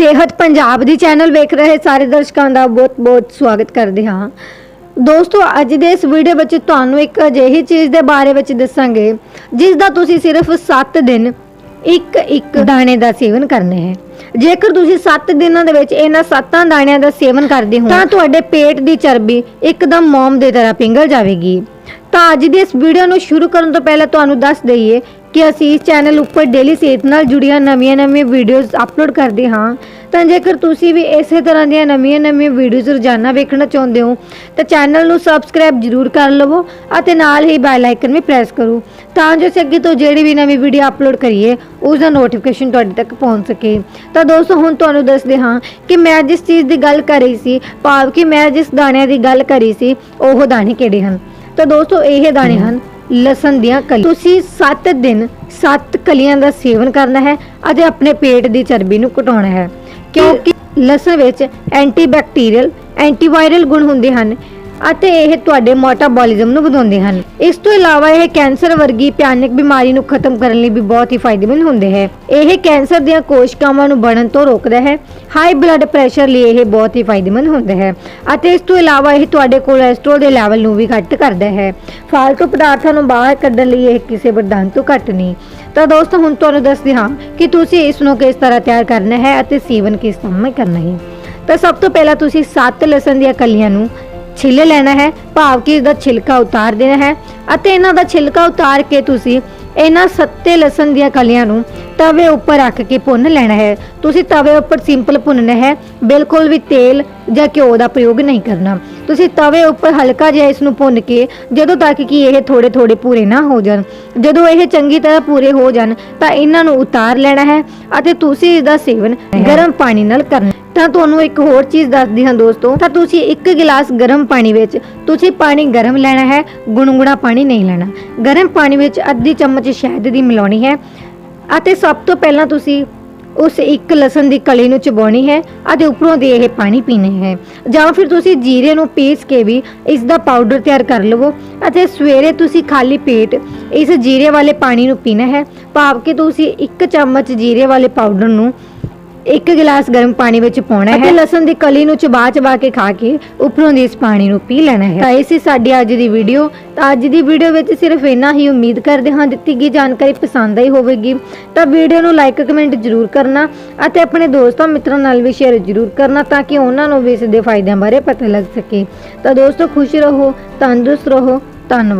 ਸਿਹਤ ਪੰਜਾਬ ਦੀ ਚੈਨਲ ਵੇਖ ਰਹੇ ਸਾਰੇ ਦਰਸ਼ਕਾਂ ਦਾ ਬਹੁਤ-ਬਹੁਤ ਸਵਾਗਤ ਕਰਦੇ ਹਾਂ। ਦੋਸਤੋ, ਅੱਜ ਦੇ ਇਸ ਵੀਡੀਓ ਵਿੱਚ ਤੁਹਾਨੂੰ ਇੱਕ ਅਜਿਹੀ ਚੀਜ਼ ਦੇ ਬਾਰੇ ਵਿੱਚ ਦੱਸਾਂਗੇ, ਜਿਸ ਦਾ ਤੁਸੀਂ ਸਿਰਫ 7 ਦਿਨ ਇੱਕ ਇੱਕ ਦਾਣੇ ਦਾ ਸੇਵਨ ਕਰਨਾ ਹੈ। ਜੇਕਰ ਤੁਸੀਂ 7 ਦਿਨਾਂ ਦੇ ਵਿੱਚ ਇਹਨਾਂ 7 ਦਾਣਿਆਂ ਦਾ ਸੇਵਨ ਕਰਦੇ ਹੋ, ਤਾਂ ਤੁਹਾਡੇ ਪੇਟ ਦੀ ਚਰਬੀ ਇੱਕਦਮ ਮੋਮ ਦੇ ਤਰ੍ਹਾਂ ਪਿੰਗਲ ਜਾਵੇਗੀ। ਤਾਂ ਅੱਜ ਦੀ ਇਸ ਵੀਡੀਓ ਨੂੰ ਸ਼ੁਰੂ ਕਰਨ ਤੋਂ ਪਹਿਲਾਂ ਤੁਹਾਨੂੰ ਦੱਸ ਦਈਏ ਕਿ ਅਸੀਂ ਇਸ ਚੈਨਲ ਉੱਪਰ ਡੇਲੀ ਸਿਹਤ ਨਾਲ ਜੁੜੀਆਂ ਨਵੀਆਂ-ਨਵੀਆਂ ਵੀਡੀਓਜ਼ ਅਪਲੋਡ ਕਰਦੇ ਹਾਂ। ਤਾਂ ਜੇਕਰ ਤੁਸੀਂ ਵੀ ਇਸੇ ਤਰ੍ਹਾਂ ਦੀਆਂ ਨਵੀਆਂ-ਨਵੀਆਂ ਵੀਡੀਓਜ਼ ਰੋਜ਼ਾਨਾ ਵੇਖਣਾ ਚਾਹੁੰਦੇ ਹੋ, ਤਾਂ ਚੈਨਲ ਨੂੰ ਸਬਸਕ੍ਰਾਈਬ ਜ਼ਰੂਰ ਕਰ ਲਵੋ ਅਤੇ ਨਾਲ ਹੀ ਬੈਲ ਆਈਕਨ ਵੀ ਪ੍ਰੈਸ ਕਰੋ ਤਾਂ ਜੋ ਅਸੀਂ ਅੱਗੇ ਤੋਂ ਜਿਹੜੀ ਵੀ ਨਵੀਂ ਵੀਡੀਓ ਅਪਲੋਡ ਕਰੀਏ, ਉਸ ਦਾ ਨੋਟੀਫਿਕੇਸ਼ਨ ਤੁਹਾਡੇ ਤੱਕ ਪਹੁੰਚ ਸਕੇ। ਤਾਂ ਦੋਸਤੋ, ਹੁਣ ਤੁਹਾਨੂੰ ਦੱਸਦੇ ਹਾਂ ਕਿ ਮੈਂ ਜਿਸ ਚੀਜ਼ ਦੀ ਗੱਲ ਕਰ ਰਹੀ ਸੀ, ਭਾਵ ਕਿ ਮੈਂ ਜਿਸ ਦਾਣਿਆਂ ਦੀ ਗੱਲ ਕਰੀ ਸੀ, ਉਹ ਦਾਣੇ ਕਿਹੜੇ ਹਨ? ਤਾਂ ਦੋਸਤੋ ਇਹ ਦਾਣੇ ਹਨ ਲਸਣ ਦੀਆਂ ਕਲੀਆਂ। ਤੁਸੀਂ 7 ਦਿਨ 7 ਕਲੀਆਂ ਦਾ ਸੇਵਨ ਕਰਨਾ ਹੈ। ਅਤੇ ਆਪਣੇ ਪੇਟ ਦੀ ਚਰਬੀ ਨੂੰ ਘਟਾਉਣਾ ਹੈ। ਕਿਉਂਕਿ ਲਸਣ ਵਿੱਚ ਐਂਟੀਬੈਕਟੀਰੀਅਲ ਐਂਟੀਵਾਇਰਲ ਗੁਣ ਹੁੰਦੇ ਹਨ। ਅਤੇ ਇਹ ਤੁਹਾਡੇ ਮੋਟਾਬੋਲਿਜ਼ਮ ਨੂੰ ਵਧਾਉਂਦੇ ਹਨ। ਇਸ ਤੋਂ ਇਲਾਵਾ ਇਹ ਕੈਂਸਰ ਵਰਗੀ ਭਿਆਨਕ ਬਿਮਾਰੀ ਨੂੰ ਖਤਮ ਕਰਨ ਲਈ ਵੀ ਬਹੁਤ ਹੀ ਫਾਇਦੇਮੰਦ ਹੁੰਦੇ ਹੈ। ਇਹ ਕੈਂਸਰ ਦੀਆਂ ਕੋਸ਼ਿਕਾਵਾਂ ਨੂੰ ਬਣਨ ਤੋਂ ਰੋਕਦਾ ਹੈ। ਹਾਈ ਬਲੱਡ ਪ੍ਰੈਸ਼ਰ ਲਈ ਇਹ ਬਹੁਤ ਹੀ ਫਾਇਦੇਮੰਦ ਹੁੰਦਾ ਹੈ ਅਤੇ ਇਸ ਤੋਂ ਇਲਾਵਾ ਇਹ ਤੁਹਾਡੇ ਕੋਲੇਸਟ੍ਰੋਲ ਦੇ ਲੈਵਲ ਨੂੰ ਵੀ ਘੱਟ ਕਰਦਾ ਹੈ। ਫਾਲਤੂ ਪਦਾਰਥਾਂ ਨੂੰ ਬਾਹਰ ਕੱਢਣ ਲਈ ਇਹ ਕਿਸੇ ਵਰਦਾਨ ਤੋਂ ਘੱਟ ਨਹੀਂ। ਤਾਂ ਦੋਸਤੋ, ਹੁਣ ਤੁਹਾਨੂੰ ਦੱਸਦੇ ਹਾਂ ਕਿ ਤੁਸੀਂ ਇਸ ਨੂੰ ਕਿਸ ਤਰ੍ਹਾਂ ਤਿਆਰ ਕਰਨਾ ਹੈ ਅਤੇ ਸੇਵਨ ਕਿਸ ਸਮੇਂ ਕਰਨਾ ਹੈ। ਤਾਂ ਸਭ ਤੋਂ ਪਹਿਲਾਂ ਤੁਸੀਂ 7 ਲਸਣ ਦੀਆਂ ਕਲੀਆਂ ਨੂੰ ਛਿੱਲ ਲੈਣਾ ਹੈ, ਭਾਵ ਕਿ ਇਹਦਾ ਛਿਲਕਾ ਉਤਾਰ ਦੇਣਾ ਹੈ। ਅਤੇ ਇਹਨਾਂ ਦਾ ਛਿਲਕਾ ਉਤਾਰ ਕੇ ਤੁਸੀਂ ਇਹਨਾਂ ਸੱਤੇ ਲਸਣ ਦੀਆਂ ਕਲੀਆਂ ਨੂੰ ਤਵੇ ਉੱਪਰ ਰੱਖ ਕੇ ਭੁੰਨ ਲੈਣਾ ਹੈ। ਤੁਸੀਂ ਤਵੇ ਉੱਪਰ ਸਿੰਪਲ ਭੁੰਨਣਾ ਹੈ, ਬਿਲਕੁਲ ਵੀ ਤੇਲ ਜਾਂ ਘਿਓ ਦਾ ਪ੍ਰਯੋਗ ਨਹੀਂ ਕਰਨਾ। ਤੁਸੀਂ ਤਵੇ ਉੱਪਰ ਹਲਕਾ ਜਿਹਾ ਇਸ ਨੂੰ ਭੁੰਨ ਕੇ, ਜਦੋਂ ਤੱਕ ਕਿ ਇਹ ਥੋੜੇ ਥੋੜੇ ਪੂਰੇ ਨਾ ਹੋ ਜਾਣ, ਜਦੋਂ ਇਹ ਚੰਗੀ ਤਰ੍ਹਾਂ ਪੂਰੇ ਹੋ ਜਾਣ, ਤਾਂ ਇਹਨਾਂ ਨੂੰ ਉਤਾਰ ਲੈਣਾ ਹੈ ਅਤੇ ਤੁਸੀਂ ਇਸ ਦਾ ਸੇਵਨ ਗਰਮ ਪਾਣੀ ਨਾਲ ਕਰਨਾ ਤਾਂ ਤੁਹਾਨੂੰ ਇੱਕ ਹੋਰ ਚੀਜ਼ ਦੱਸਦੀ ਹਾਂ ਦੋਸਤੋ, ਤਾਂ ਤੁਸੀਂ ਇੱਕ ਗਿਲਾਸ ਗਰਮ ਪਾਣੀ ਵਿੱਚ, ਤੁਸੀਂ ਪਾਣੀ ਗਰਮ ਲੈਣਾ ਹੈ, ਗੁਣਗੁਣਾ ਪਾਣੀ ਨਹੀਂ ਲੈਣਾ। ਗਰਮ ਪਾਣੀ ਵਿੱਚ ਅੱਧੀ ਚਮਚ ਸ਼ਹਿਦ ਦੀ ਮਿਲਾਉਣੀ ਹੈ ਅਤੇ ਸਭ ਤੋਂ ਪਹਿਲਾਂ ਤੁਸੀਂ ਉਸ ਇੱਕ ਲਸਣ ਦੀ ਕਲੀ ਨੂੰ ਚਬਾਉਣੀ ਹੈ ਅਤੇ ਉੱਪਰੋਂ ਦੀ ਇਹ ਪਾਣੀ ਪੀਣਾ ਹੈ। ਜਾਂ ਫਿਰ ਤੁਸੀਂ ਜੀਰੇ ਨੂੰ ਪੀਸ ਕੇ ਵੀ ਇਸ ਦਾ ਪਾਊਡਰ ਤਿਆਰ ਕਰ ਲਵੋ ਅਤੇ ਸਵੇਰੇ ਤੁਸੀਂ ਖਾਲੀ ਪੇਟ ਇਸ ਜੀਰੇ ਵਾਲੇ ਪਾਣੀ ਨੂੰ ਪੀਣਾ ਹੈ। ਭਾਵ ਕਿ ਤੁਸੀਂ ਇੱਕ ਚਮਚ ਜੀਰੇ ਵਾਲੇ ਪਾਊਡਰ ਨੂੰ ਇੱਕ ਗਿਲਾਸ ਗਰਮ ਪਾਣੀ ਵਿੱਚ ਪਾਉਣਾ ਹੈ। ਅਤੇ ਲਸਣ ਦੀ ਕਲੀ ਨੂੰ ਚਬਾ ਚਬਾ ਕੇ ਖਾ ਕੇ ਉੱਪਰੋਂ ਦੀ ਇਸ ਪਾਣੀ ਨੂੰ ਪੀ ਲੈਣਾ ਹੈ। ਤਾਂ ਇਹ ਸੀ ਸਾਡੀ ਅੱਜ ਦੀ ਵੀਡੀਓ। ਤਾਂ ਅੱਜ ਦੀ ਵੀਡੀਓ ਵਿੱਚ ਸਿਰਫ ਇੰਨਾ ਹੀ ਉਮੀਦ ਕਰਦੇ ਹਾਂ ਦਿੱਤੀ ਗਈ ਜਾਣਕਾਰੀ ਪਸੰਦ ਆਈ ਹੋਵੇਗੀ। ਤਾਂ ਵੀਡੀਓ ਨੂੰ ਲਾਈਕ ਕਮੈਂਟ ਜ਼ਰੂਰ ਕਰਨਾ ਅਤੇ ਆਪਣੇ ਦੋਸਤਾਂ ਮਿੱਤਰਾਂ ਨਾਲ ਵੀ ਸ਼ੇਅਰ ਜ਼ਰੂਰ ਕਰਨਾ ਤਾਂ ਕਿ ਉਹਨਾਂ ਨੂੰ ਵੀ ਇਸ ਦੇ ਫਾਇਦਿਆਂ ਬਾਰੇ ਪਤਾ ਲੱਗ ਸਕੇ। ਤਾਂ ਦੋਸਤੋ ਖੁਸ਼ ਰਹੋ ਤੰਦਰੁਸਤ ਰਹੋ। ਧੰਨਵਾਦ।